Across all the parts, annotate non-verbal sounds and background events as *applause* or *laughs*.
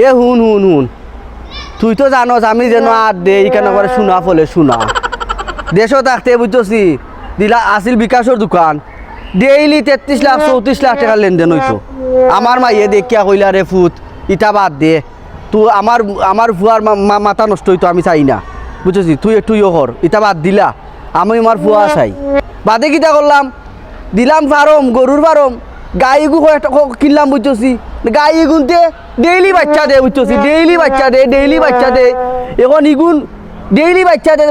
এ হুন হুন হুন। তুই তো জানোস আমি যেন আর দে এখানে করে শোনা ফলে শোনা। দেশও থাকতে বুঝছি দিলা আসিল বিকাশের দোকান। ডেইলি তেত্রিশ লাখ চৌত্রিশ লাখ টাকার লেনদেন হইতো আমার মাইয়ে দেখিয়া কইলা রে ফুট ইটা বাদ দে। তুই আমার আমার ফুয়ার মা- মাথা নষ্ট হইতো আমি চাই না। বুঝছি তুই একটু ইয়ে কর ইটা বাদ দিলা। আমি আমার ফুয়া চাই। বাদে কিটা করলাম দিলাম ফার্ম গরুর ফার্ম গাই গু কিনলাম বুঝছি গাই গুনতে ডেইলি বাচ্চা দে বুঝছি ডেইলি বাচ্চা দে ডেইলি বাচ্চা দে। এখন ইগুন ডেইলি বাচ্চা দে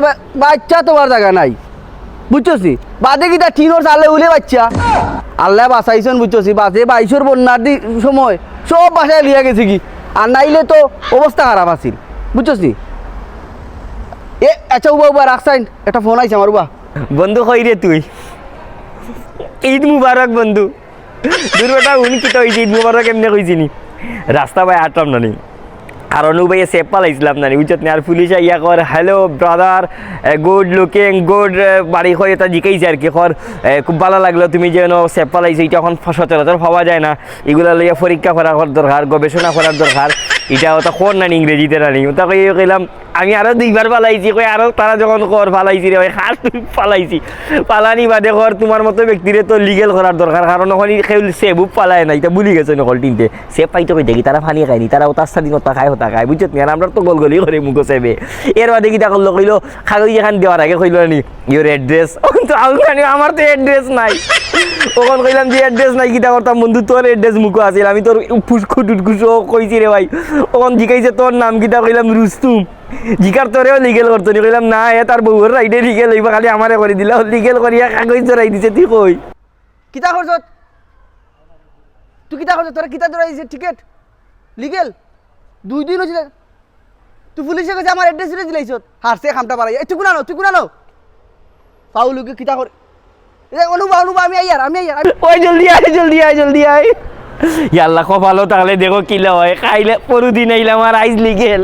বাচ্চা তোমার জায়গা নাই। বুঝছি বাদে কিটা টিনোর চালে উলে বাচ্চা। আল্লাহ বাঁচাইছেন বুঝছি বাসে বাইশের বন্যার দি সময় সব বাসায় লিয়া গেছে কি? আর নাইলে তো অবস্থা খারাপ আছিল। বুঝছি এ আচ্ছা উবা উবা রাখছাইন একটা ফোন আইছে আমার, উবা। বন্ধু, কই রে তুই? ঈদ মুবারক, বন্ধু। দূর বেটা হয়েছে ঈদ মুবারক এমনি কইছিনি রাস্তা ভাই আটলাম না নি আর অনু ভাইয়ে সেপ পালাইছিলাম না উচিত আর পুলিশ ইয়া কর hello brother good looking good বাড়ি হয়ে তা জিকাইছে আর কি কর খুব ভালো লাগল, তুমি যেন সেপ পালাইছো এটা এখন সচরাচর পাওয়া যায় না। এগুলা লইয়া পরীক্ষা করা দরকার গবেষণা করার দরকার এটা ওটা কর না ইংরেজিতে রানি ওটা কই কইলাম, আমি আরও দুইবার পালাইছি, কই আরও তারা যখন কর পালাইছি রে ভাই খাস তুই পালাইছি। পালানি বাদে কর তোমার মতো ব্যক্তিরে তো লিগেল করার দরকার। কারণ ওখানে কেউ সেবু পালায় না এটা ভুলি গেছে নকল টিনতে সে পাইতে কই দেখি, তারা ফানি খায়নি তারা ওটার স্বাধীনতা খায়, হতা খায় বুঝছত না? আমরা তো গলগলি করে মুখো সেবে এর বাদে কিটা করল, কইলো কাগজ এখান দেওয়ার আগে কইলো নি *laughs* ইউর অ্যাড্রেস আমার তো অ্যাড্রেস নাই। ওখান কইলাম যে অ্যাড্রেস নাই কিটা করতাম বন্ধু, তোর অ্যাড্রেস মুখো আছিল, আমি তোর ফুসকু টুটকুসো কইছি রে ভাই। ওখান জিকাইছে তোর নাম কিটা কইলাম রুস্তুম। জিকার তোরেও লিগেল করতো নি, কইলাম না, এ তার বউর রাইডে লিগেল হইবা, খালি আমারে করে দিলা লিগেল করিয়া কাগজ চড়াই দিছে, তুই কই? কিতা করছ? তুই কিতা করছ? তোরা কিতা ধরাইছে টিকেট লিগেল দুই দিন হয়েছে তুই পুলিশের কাছে আমার অ্যাড্রেস দিলে দিলাইছ। হারছে, খামটা পারাই তুই কুনানো তুই কুনানো পাউলুকে কিতা করে অনুবা অনুবা আমি আইয়ার আমি আইয়ার ওই জলদি আয় জলদি আয় জলদি আয়। ইয়াল্লা কপালো তাহলে দেখো কিলা হয়। খাইলে পরুদিন আইলাম আর আইজ লিগেল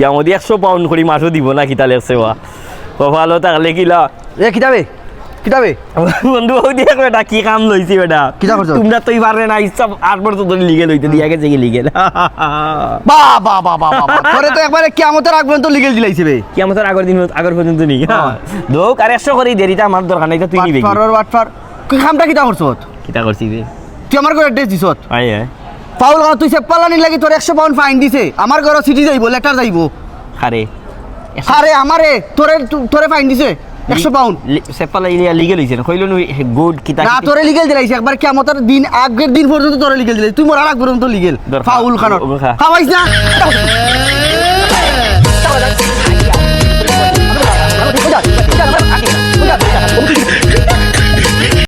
ইয়া মধ্যে একশো পাউন্ড করি মাছও দিব না কিতা লেগছে ওয়া কপালো তাহলে কিলা এ কিতাবে? কিতাবে *laughs* বন্ধু ও দিয়ে কি কাম লইছি বেটা? কিতা করছ? তোমরা তুই পারবে না ইচ্ছা আট বছর ধরে লিগেল হইতে দিয়া গেছে কি লিগেল বা বা বা বা বা পরে তো একবারে কেমতের আগ পর্যন্ত লিগেল দিলাইছে বে। কি আমার আগের দিন আগের পর্যন্ত নি। *laughs* দোক আর একশো করি দেরিটা আমার দরকার নাই তুই নিবি কিতা করছ কিতা করছি তুই আমার আয় পাউল কারণ তুই সে পালানি লাগি তোর একশো পাউন্ড ফাইন দিছে। আমার ঘরে সিটি যাইব লেটার যাইব। আরে আরে আমারে তোরে তোরে ফাইন দিছে। 100 পাউন্ড সেপালা ইলিয়া লিগেল হইছেন কইলো নুই গুড কিতা না তোরে লিগেল দিলাইছে একবার কিয়ামতের দিন আগের দিন পর্যন্ত তোরে লিগেল দিলাই তুই মরার আগ পর্যন্ত লিগেল ফাউল খানর। হ্যাঁ। খাওয়াইছ না। *laughs*